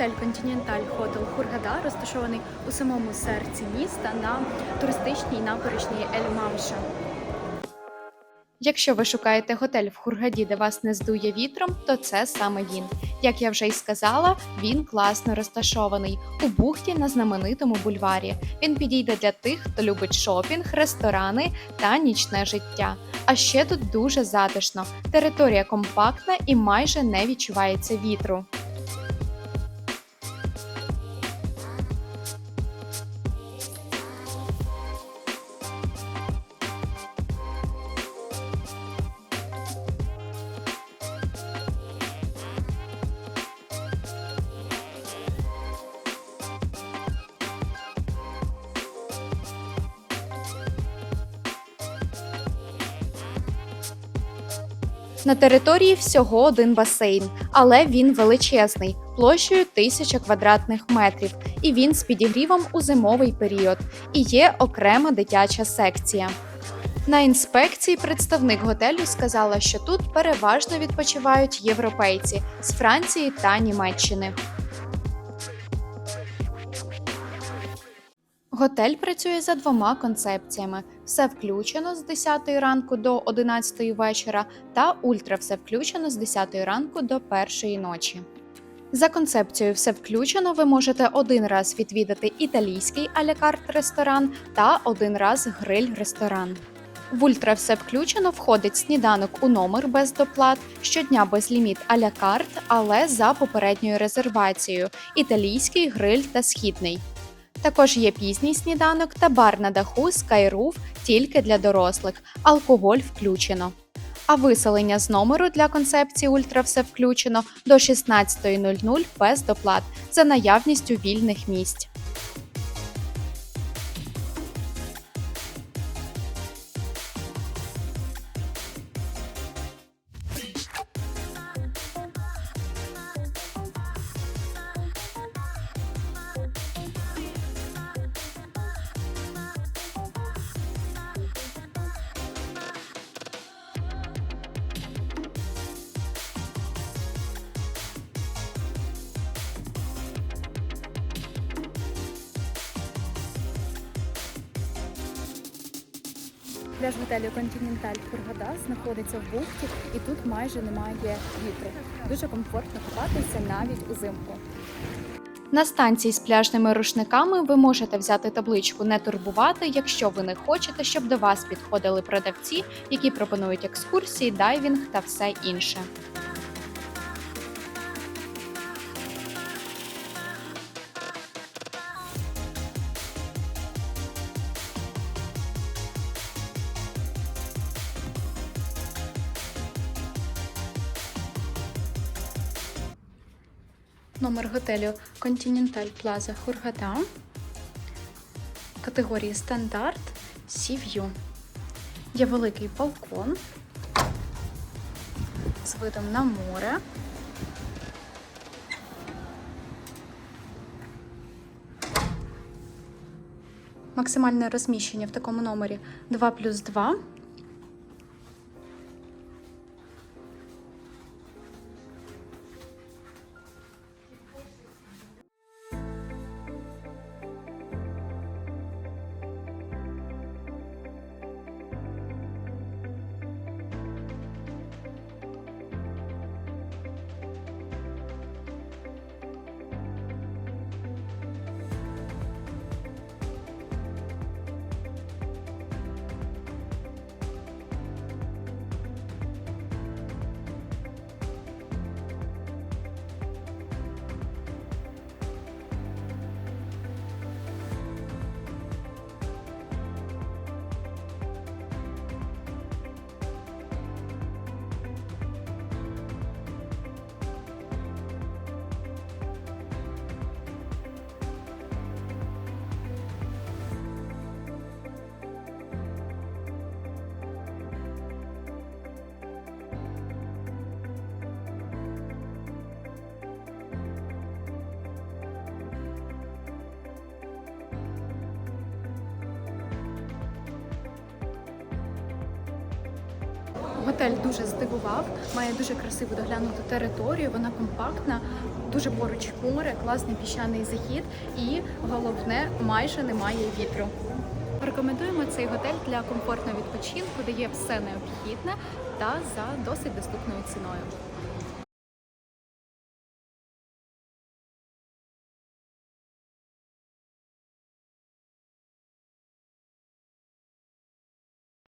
Готель Континенталь Хотел Хургада розташований у самому серці міста на туристичній набережній Ель-Мамша. Якщо ви шукаєте готель в Хургаді, де вас не здує вітром, то це саме він. Як я вже й сказала, він класно розташований у бухті на знаменитому бульварі. Він підійде для тих, хто любить шопінг, ресторани та нічне життя. А ще тут дуже затишно. Територія компактна і майже не відчувається вітру. На території всього один басейн, але він величезний, площею 1000 квадратних метрів, і він з підігрівом у зимовий період. І є окрема дитяча секція. На інспекції представник готелю сказала, що тут переважно відпочивають європейці з Франції та Німеччини. Готель працює за двома концепціями: все включено з 10 ранку до 11 вечора, та ультра все включено з 10 ранку до 1 ночі. За концепцією все включено, ви можете один раз відвідати італійський алякарт ресторан та один раз гриль-ресторан. В ультра все включено входить сніданок у номер без доплат, щодня безліміт а-ля карт, але за попередньою резервацією, італійський гриль та східний. Також є пізній сніданок та бар на даху Skyroof тільки для дорослих, алкоголь включено. А виселення з номеру для концепції Ультра все включено до 16.00 без доплат за наявністю вільних місць. Пляж готелю Континенталь Кургада знаходиться в бухті, і тут майже немає вітру. Дуже комфортно купатися навіть узимку. На станції з пляжними рушниками ви можете взяти табличку не турбувати, якщо ви не хочете, щоб до вас підходили продавці, які пропонують екскурсії, дайвінг та все інше. Номер готелю Continental Plaza Хургада. Категорії стандарт View. Є великий балкон з видом на море. Максимальне розміщення в такому номері 2 плюс 2. Готель дуже здивував, має дуже красиву доглянуту територію, вона компактна, дуже поруч море, класний піщаний захід і головне майже немає вітру. Рекомендуємо цей готель для комфортного відпочинку, де є все необхідне та за досить доступною ціною.